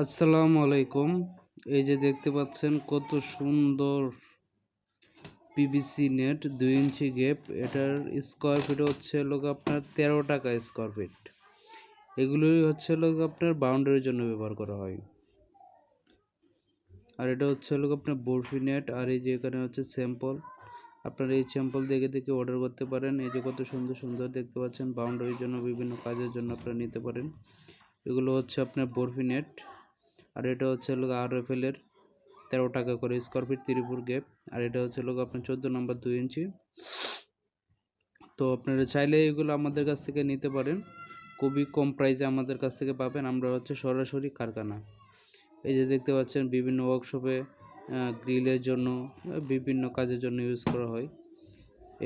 আসসালামু আলাইকুম। এই যে দেখতে পাচ্ছেন কত সুন্দর পিবিসি নেট দুই ইঞ্চি গেপ এটার স্কোয়ার ফিট হচ্ছে লোক আপনার তেরো টাকা স্কোয়ার ফিট এগুলোই হচ্ছে লোক আপনার বাউন্ডারির জন্য ব্যবহার করা হয়। আর এটা হচ্ছে লোক আপনার বরফি নেট আর এই যে এখানে হচ্ছে স্যাম্পল আপনারা এই স্যাম্পল দেখে দেখে অর্ডার করতে পারেন। এই যে কত সুন্দর সুন্দর দেখতে পাচ্ছেন বাউন্ডারির জন্য, বিভিন্ন কাজের জন্য আপনারা নিতে পারেন। এগুলো হচ্ছে আপনার বরফি নেট আর এটা হচ্ছে লোক আর এফ এর তেরো টাকা করে স্কোয়ার ফিট ত্রিপুর গ্যাপ আর এটা হচ্ছে লোক আপনার চোদ্দ নম্বর দুই ইঞ্চি। তো আপনারা চাইলে এগুলো আমাদের কাছ থেকে নিতে পারেন। খুবই কম প্রাইসে আমাদের কাছ থেকে পাবেন। আমরা হচ্ছে সরাসরি কারখানা। এই যে দেখতে পাচ্ছেন বিভিন্ন ওয়ার্কশপে গ্রিলের জন্য, বিভিন্ন কাজের জন্য ইউজ করা হয়।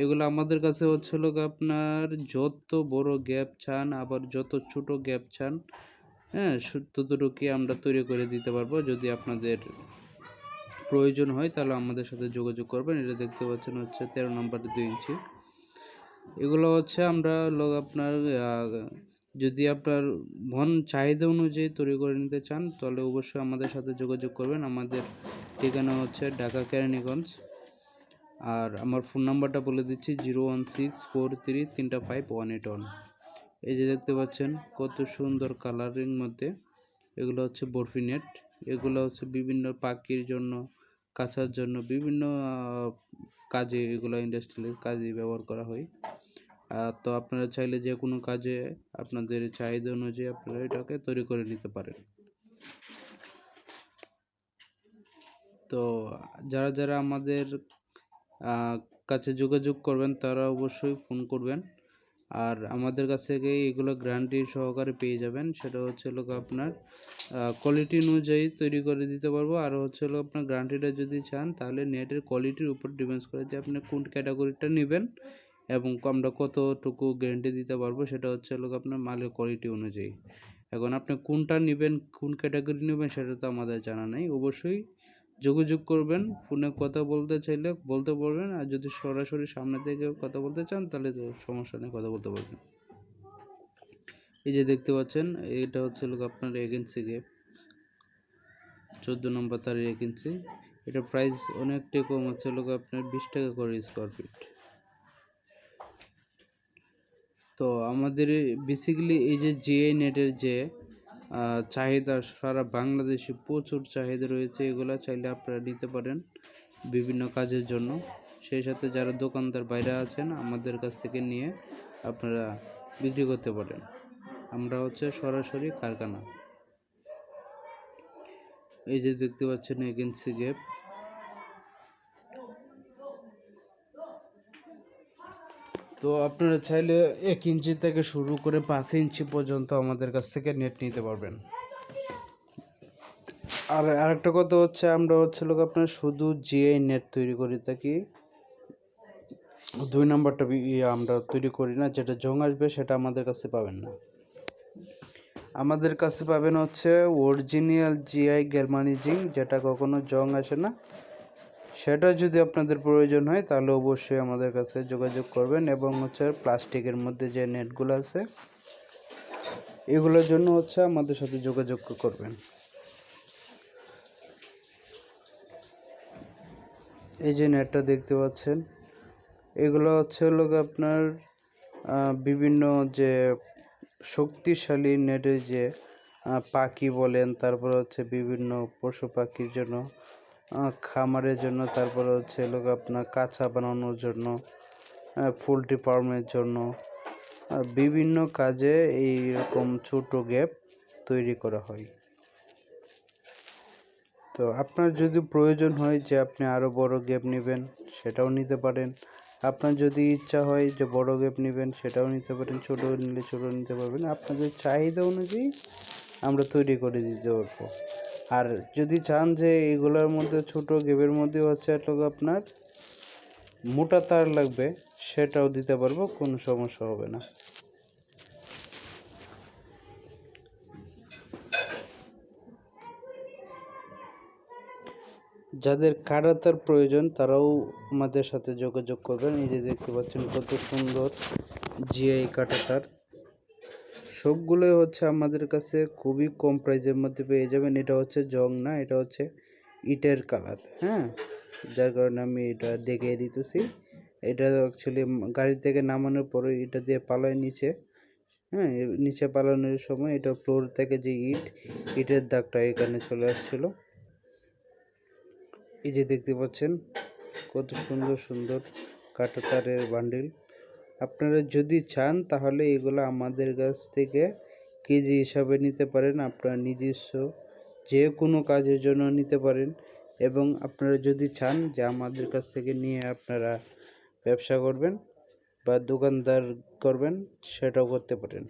এগুলো আমাদের কাছে হচ্ছে লোক আপনার যত বড় গ্যাপ চান, আবার যত ছোট গ্যাপ চান হ্যাঁ ততটুকুই আমরা তৈরি করে দিতে পারব। যদি আপনাদের প্রয়োজন হয়, তাহলে আমাদের সাথে যোগাযোগ করবেন। এটা দেখতে পাচ্ছেন হচ্ছে তেরো নম্বর দুই ইঞ্চি। এগুলো হচ্ছে আমরা লোক আপনার যদি আপনার মন চাহিদা অনুযায়ী তৈরি করে নিতে চান, তাহলে অবশ্যই আমাদের সাথে যোগাযোগ করবেন। আমাদের ঠিকানা হচ্ছে ঢাকা কেরানীগঞ্জ। আর আমার ফোন নাম্বারটা বলে দিচ্ছি, zero one six four three তিনটা ফাইভ ওয়ান এইট ওয়ান। এই যে দেখতে পাচ্ছেন, কত সুন্দর কালারিং মধ্যে। এগুলো হচ্ছে বরফি নেট এগুলো হচ্ছে বিভিন্ন পাখির জন্য কাছার জন্য বিভিন্ন কাজে এগুলো ইন্ডাস্ট্রিয়াল কাজে ব্যবহার করা হয়। তো আপনারা চাইলে যে কোনো কাজে আপনাদের চাহিদা অনুযায়ী আপনারা এটাকে তৈরি করে নিতে পারেন। তো যারা যারা আমাদের কাছে যোগাযোগ করবেন তারা অবশ্যই ফোন করবেন। আর আমাদের কাছ থেকে এগুলো গ্যারান্টি সহকারে পেয়ে যাবেন। সেটা হচ্ছে লোক আপনার কোয়ালিটি অনুযায়ী তৈরি করে দিতে পারব। আর হচ্ছে হলো আপনার গ্যারান্টিটা যদি চান, তাহলে নেটের কোয়ালিটির উপর ডিপেন্ডস করে যে আপনি কোন ক্যাটাগরিটা নেবেন এবং আমরা কতটুকু গ্যারান্টি দিতে পারব, সেটা হচ্ছে লোক আপনার মালের কোয়ালিটি অনুযায়ী। এখন আপনি কোনটা নেবেন, কোন ক্যাটাগরি নেবেন, সেটা তো আমাদের জানা নেই। অবশ্যই যোগাযোগ করবেন, ফোনে কথা বলতে চাইলে বলতে পারবেন, আর যদি সরাসরি সামনে থেকে কথা বলতে চান, তাহলে সমস্যা নেই, কথা বলতে পারবেন। এই যে দেখতে পাচ্ছেন, এটা হচ্ছে লোক আপনার এজেন্সি গেপ চোদ্দ নম্বর তার এজেন্সি এটা প্রাইস অনেকটাই কম, হচ্ছে লোক আপনার বিশ টাকা করে স্কোয়ার ফিট তো আমাদের বেসিক্যালি এই যে জিআই নেটের যে চাহিদা, সারা বাংলাদেশে প্রচুর চাহিদা রয়েছে, এগুলা চাইলে আপনারা নিতে পারেন বিভিন্ন কাজের জন্য। সেই সাথে যারা দোকানদার বাইরে আছেন, আমাদের কাছ থেকে নিয়ে আপনারা বিক্রি করতে পারেন। আমরা হচ্ছে সরাসরি কারখানা। এই যে দেখতে পাচ্ছেন এগেন্সি গেপ তো আপনারা চাইলে এক ইঞ্চি থেকে শুরু করে পাঁচ ইঞ্চি পর্যন্ত আমাদের কাছ থেকে নেট নিতে পারবেন। আর আরেকটা কথা হচ্ছে, আমরা হচ্ছে লোক আপনার শুধু জিআই নেট তৈরি করে থাকি, দুই নম্বরটা আমরা তৈরি করি না, যেটা জং আসবে সেটা আমাদের কাছে পাবেন না। আমাদের কাছে পাবেন হচ্ছে অরিজিনাল জিআই গ্যালমানিজিং যেটা কখনো জং আসে না। সেটা যদি আপনাদের প্রয়োজন হয়, তাহলে অবশ্যই আমাদের কাছে যোগাযোগ করবেন এবং হচ্ছে প্লাস্টিকের মধ্যে যে নেটগুলো আছে, এগুলোর জন্য হচ্ছে আমাদের সাথে যোগাযোগ করবেন। এই যে নেটটা দেখতে পাচ্ছেন, এগুলো হচ্ছে হলো আপনার বিভিন্ন যে শক্তিশালী নেটের যে পাখি বলেন, তারপর হচ্ছে বিভিন্ন পশু পাখির জন্য খামারের জন্য, তারপরে হচ্ছে লোক আপনার কাঁচা বানানোর জন্য পোলট্রি ফার্মের জন্য বিভিন্ন কাজে এই রকম ছোট গ্যাপ তৈরি করা হয়। তো আপনার যদি প্রয়োজন হয় যে আপনি আরও বড় গ্যাপ নেবেন, সেটাও নিতে পারেন। আপনার যদি ইচ্ছা হয় যে বড় গ্যাপ নেবেন, সেটাও নিতে পারেন। ছোট নিলে ছোট নিতে পারবেন। আপনাদের চাহিদা অনুযায়ী আমরা তৈরি করে দিতে পারব। আর যদি চান যে এগুলোর মধ্যে ছোট গেমের মধ্যে হচ্ছে আপনার মোটা তার লাগবে, সেটাও দিতে পারব, কোনো সমস্যা হবে না। যাদের কাটাতার প্রয়োজন, তারাও আমাদের সাথে যোগাযোগ করবেন। এই যে দেখতে পাচ্ছেন কত সুন্দর জিআই কাটাতার। সবগুলোই হচ্ছে আমাদের কাছে খুবই কম প্রাইসের মধ্যে পেয়ে যাবেন। এটা হচ্ছে জং না, এটা হচ্ছে ইটের কালার হ্যাঁ? যার কারণে আমি এটা দেখিয়ে দিতেছি। এটা অ্যাকচুয়ালি গাড়ি থেকে নামানোর পরে এটা দিয়ে পালায় নিচে হ্যাঁ? নিচে পালানোর সময় এটা ফ্লোর থেকে যে ইট, ইটের দাগটা এখানে চলে আসছিল। এই যে দেখতে পাচ্ছেন, কত সুন্দর সুন্দর কাটা তারের বান্ডিল আপনারা যদি চান, তাহলে এগুলো আমাদের কাছ থেকে কেজি হিসাবে নিতে পারেন। আপনার নিজস্ব যে কোনো কাজের জন্য নিতে পারেন। এবং আপনারা যদি চান যে আমাদের কাছ থেকে নিয়ে আপনারা ব্যবসা করবেন বা দোকানদার করবেন, সেটাও করতে পারেন।